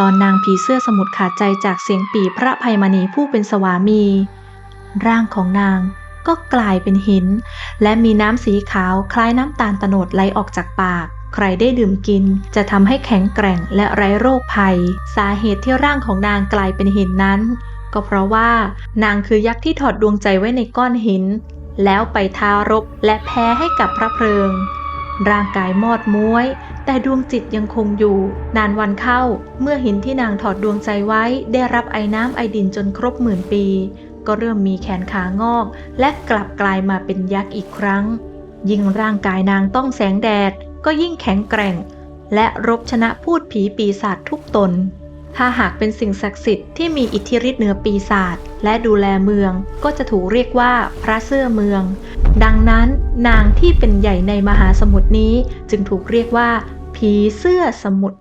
ตอนนางผีเสื้อสมุทรขาดใจจากเสียงปีพระภัยมณีผู้เป็นสวามี ร่างของนางก็กลายเป็นหิน และมีน้ำสีขาวคล้ายน้ำตาลตโนดไหลออกจากปาก ใครได้ดื่มกินจะทำให้แข็งแกร่งและไร้โรคภัย สาเหตุที่ร่างของนางกลายเป็นหินนั้น ก็เพราะว่านางคือยักษ์ที่ถอดดวงใจไว้ในก้อนหิน แล้วไปทารบและแพ้ให้กับพระเพลิง ร่างกายมอดม้วย แต่ดวงจิตยังคงอยู่ นานวันเข้า เมื่อหินที่นางถอดดวงใจไว้ ได้รับไอ้น้ำไอดินจนครบหมื่นปี ก็เริ่มมีแขนขางอก และกลับกลายมาเป็นยักษ์อีกครั้ง ยิ่งร่างกายนางต้องแสงแดด ก็ยิ่งแข็งแกร่ง และรบชนะพูดผีปีศาจทุกตน ถ้าหากเป็นสิ่งศักดิ์สิทธิ์ที่มีอิทธิฤทธิ์เหนือปีศาจและดูแลเมือง ก็จะถูกเรียกว่าพระเสื้อเมือง ดังนั้นนางที่เป็นใหญ่ในมหาสมุทรนี้จึงถูกเรียกว่า ผีเสื้อสมุทร